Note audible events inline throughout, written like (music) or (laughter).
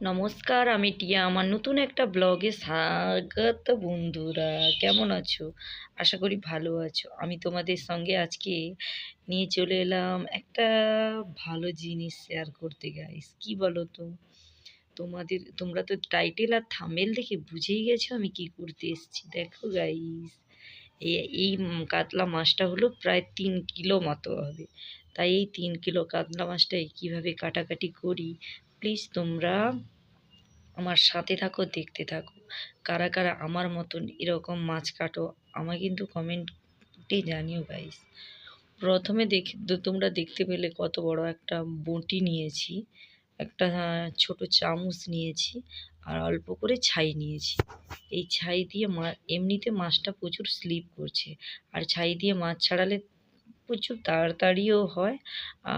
নমস্কার, আমি টিয়া। আমার নতুন একটা ব্লগে স্বাগত বন্ধুরা। কেমন আছো? আশা করি ভালো আছো। আমি তোমাদের সঙ্গে আজকে নিয়ে চলে এলাম একটা ভালো জিনিস শেয়ার করতে গাইস কি বলো তো তোমাদের, তোমরা তো টাইটেল আর থামেল দেখে বুঝেই গেছো আমি কি করতে এসেছি। দেখো গাইস এই এই কাতলা মাছটা হলো প্রায় তিন কিলো মতো হবে। তাই এই তিন কিলো কাতলা মাছটাই কীভাবে কাটাকাটি করি প্লিজ তোমরা আমার সাথে থাকো, দেখতে থাকো। কারা কারা আমার মতন এরকম মাছ কাটো, আমায় কিন্তু কমেন্টে জানিও গাইস প্রথমে দেখে তোমরা দেখতে পেলে কত বড় একটা বঁটি নিয়েছি, একটা ছোট চামচ নিয়েছি আর অল্প করে ছাই নিয়েছি। এই ছাই দিয়ে মা এমনিতে মাছটা প্রচুর স্লিপ করছে। আর ছাই দিয়ে মাছ ছাড়ালে প্রচুর তাড়াতাড়িও হয়,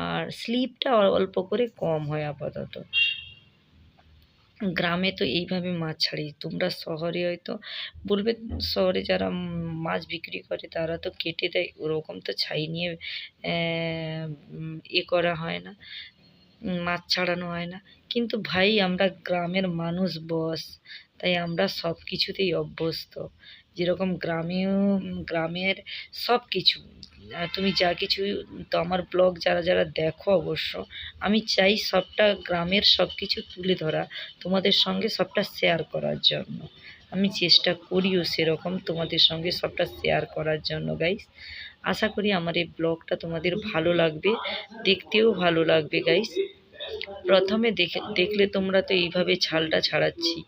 আর স্লিপটা অল্প করে কম হয় আপাতত। গ্রামে তো এইভাবে মাছ ছাড়ি, তোমরা শহরে হয়তো বলবে, শহরে যারা মাছ বিক্রি করে তারা তো কেটে দেয়, ওরকম তো ছাই নিয়ে, এ করা হয় না, মাছ ছাড়ানো হয় না। কিন্তু ভাই, আমরা গ্রামের মানুষ বস তাই আমরা সব কিছুতেই অভ্যস্ত। যেরকম গ্রামেও গ্রামের সব কিছু তুমি যা কিছু, তো আমার ব্লগ যারা যারা দেখো অবশ্য, আমি চাই সবটা গ্রামের সব কিছু তুলে ধরা, তোমাদের সঙ্গে সবটা শেয়ার করার জন্য। আমি চেষ্টা করিও সেরকম তোমাদের সঙ্গে সবটা শেয়ার করার জন্য গাইস আশা করি আমার এই ব্লগটা তোমাদের ভালো লাগবে, দেখতেও ভালো লাগবে গাইস প্রথমে দেখে, দেখলে তোমরা তো এইভাবে ছালটা ছাড়াচ্ছি।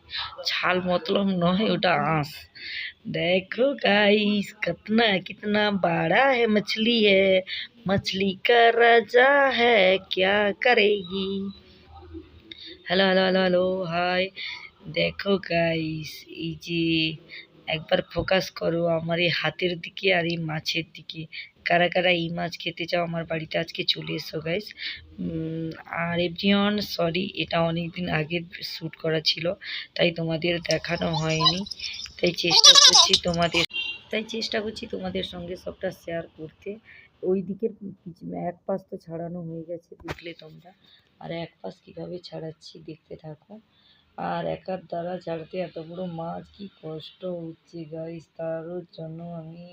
ছাল মতলব নয়, ওটা আঁশ। देखो गाइस कितना कितना बड़ा है मछली है मछली का राजा है क्या करेगी hello hello hello hello hi দেখো গাইস এই যে একবার ফোকাস করো আমার এই হাতের দিকে আর এই মাছের দিকে কারা কারা এই মাছ খেতে চাও আমার বাড়িতে আজকে চলে এসো গাইস আর এভরিওয়ান সরি এটা অনেক দিন আগে শ্যুট করা ছিল, তাই তোমাদের দেখানো হয়নি। তাই চেষ্টা করছি তোমাদের, তাই চেষ্টা করছি তোমাদের সঙ্গে সবটা শেয়ার করতে। ওই দিকের এক পাশ তো ছাড়ানো হয়ে গেছে, দেখলে তোমরা। আর এক পাশ কীভাবে ছাড়াচ্ছি, দেখতে থাকো। আর একার দ্বারা ছাড়তে এত বড় মাছ, কি কষ্ট হচ্ছে গাইস তারও জন্য আমি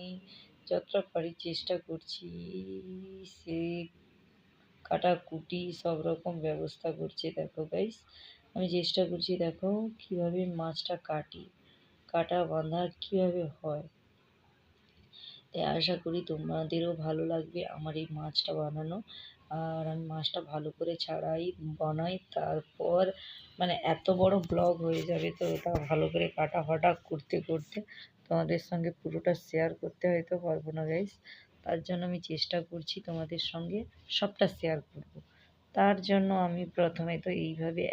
যতটা পারি চেষ্টা করছি। সে কাটাকুটি সব রকম ব্যবস্থা করছে, দেখো গাইস আমি চেষ্টা করছি, দেখো কীভাবে মাছটা কাটি, কাটা, বাঁধা কীভাবে হয়। তাই আশা করি তোমাদেরও ভালো লাগবে আমার এই মাছটা বানানো। আর আমি মাছটা ভালো করে ছাড়াই, বানাই, তারপর মানে এত বড় ব্লগ হয়ে যাবে তো ওটা ভালো করে কাটা ফাটা করতে করতে তোমাদের সঙ্গে পুরোটা শেয়ার করতে হয়তো পারব না গাইস তার জন্য আমি চেষ্টা করছি তোমাদের সঙ্গে সবটা শেয়ার করব। তার জন্য আমি প্রথমে তো এইভাবে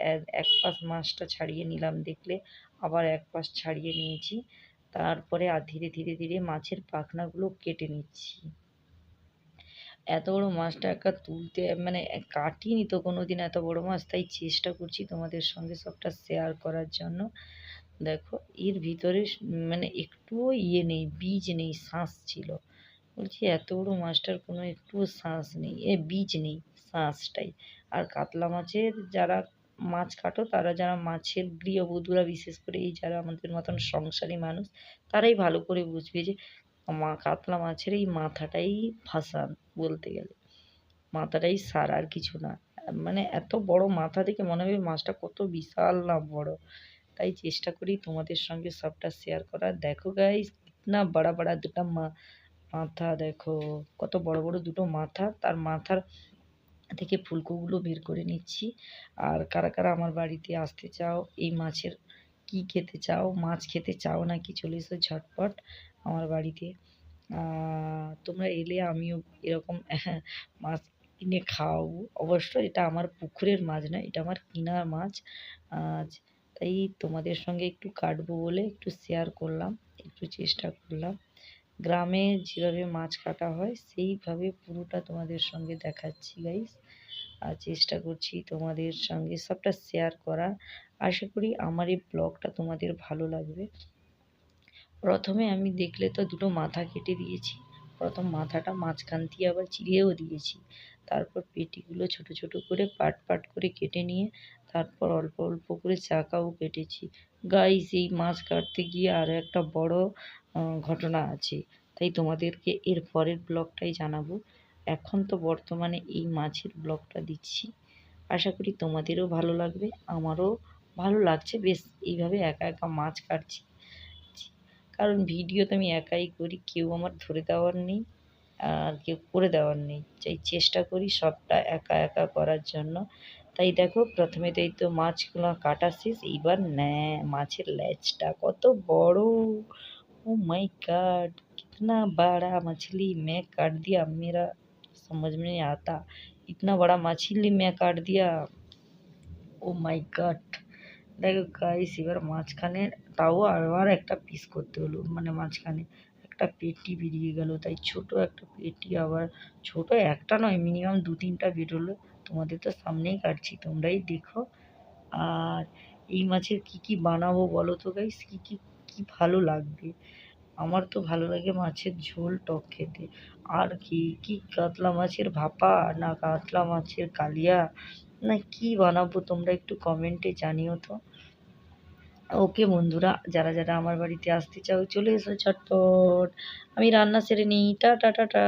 এক পাশ মাছটা ছাড়িয়ে নিলাম দেখলে, আবার এক পাশ ছাড়িয়ে নিয়েছি। তারপরে আর ধীরে ধীরে ধীরে মাছের পাখনাগুলো কেটে নিচ্ছি। এত বড় মাছটা একা তুলতে মানে কাটিনি তো কোনো দিন এত বড় মাছ, তাই চেষ্টা করছি তোমাদের সঙ্গে সবটা শেয়ার করার জন্য। দেখো, এর ভিতরে মানে একটুও ইয়ে নেই, বীজ নেই, শাঁস ছিল। বলছি এত বড় মাছটার কোনো একটুও শাঁস নেই, এ বীজ নেই, শাঁসটাই। আর কাতলা মাছের যারা মাছ কাটো, তারা যারা মাছের গৃহবধূরা, বিশেষ করে এই যারা আমাদের মতন সংসারী মানুষ, তারাই ভালো করে বুঝবে যে মা কাতলা মাছের এই মাথাটাই ফাঁসান বলতে গেলে। মাথাটাই সার, আর কিছু না। মানে এত বড় মাথা দেখে মনে হবে মাছটা কত বিশাল না বড়। তাই চেষ্টা করি তোমাদের সঙ্গে সবটা শেয়ার করার। দেখো গাইস না বড়া বড়া দুটো মা, মাথা দেখো। কত বড় বড় দুটো মাথা। তার মাথার থেকে ফুলকোগুলো বের করে নিচ্ছি। আর কারা কারা আমার বাড়িতে আসতে চাও, এই মাছের কি খেতে চাও? মাছ খেতে চাও নাকি? চলে এসো ঝটপট আমার বাড়িতে। তোমরা এলে আমিও এরকম (laughs) মাছ কিনে খাওয়াবো। অবশ্য এটা আমার পুকুরের মাছ না, এটা আমার কেনা মাছ। আজ তাই তোমাদের সঙ্গে একটু কাটবো বলে একটু শেয়ার করলাম, একটু চেষ্টা করলাম। গ্রামে যেভাবে মাছ কাটা হয়, সেইভাবে পুরোটা তোমাদের সঙ্গে দেখাচ্ছি গাইস আর চেষ্টা করছি তোমাদের সঙ্গে সবটা শেয়ার করা আশা করি আমার এই ব্লগটা তোমাদের ভালো লাগবে। প্রথমে আমি দেখলে তো দুটো মাথা কেটে দিয়েছি। প্রথম মাথাটা মাঝখান দিয়ে আবার চিরিয়েও দিয়েছি। তারপর পেটিগুলো ছোট ছোট করে পাট পাট করে কেটে নিয়ে তারপর অল্প অল্প করে চাকাও কেটেছি। গাইস এই মাছ কাটতে গিয়ে আরও একটা বড় ঘটনা আছে। তাই তোমাদেরকে এর পরের ব্লগটাই জানাব। এখন তো বর্তমানে এই মাছের ব্লগটা দিচ্ছি। আশা করি তোমাদেরও ভালো লাগবে, আমারও ভালো লাগছে বেশ এইভাবে একা একা মাছ কাটছি কারণ ভিডিও তো আমি একাই করি কেউ আমার ধরে দেওয়ার নেই আর কেউ করে দেওয়ার নেই চাই চেষ্টা করি সবটা একা একা করার জন্য তাই দেখো প্রথমে তো এই তো মাছগুলো কাটা শেষ এইবার ন্যা মাছের লেজটা কত বড় ও মাই गॉड कितना बड़ा मछली मैं काट दिया मेरा समझ में नहीं आता इतना बड़ा मछली मैं काट दिया ও মাই গড দেখো গাইস এবার মাঝখানে তাও আবার একটা পিস করতে হলো। মানে মাঝখানে একটা পেটি বেরিয়ে গেল, তাই ছোট একটা পেটি আবার, ছোট একটা নয় মিনিমাম দু তিনটা বেরোলো। তোমাদের তো সামনেই কাটছি, তোমরাই দেখো। আর এই মাছের কি কি বানাবো বলো তো গাইস কি কি কি ভালো লাগবে? আমার তো ভালো লাগে মাছের ঝোল টক খেতে। আর কি কি কাতলা মাছের ভাপা না কাতলা মাছের কালিয়া? না কি বানাবো তোমরা একটু কমেন্টে জানিও তো। ওকে বন্ধুরা, যারা যারা আমার বাড়িতে আসতে চাও, চলে এসো ঝটপট। আমি রান্না সেরে নিই। টা টা টা টা।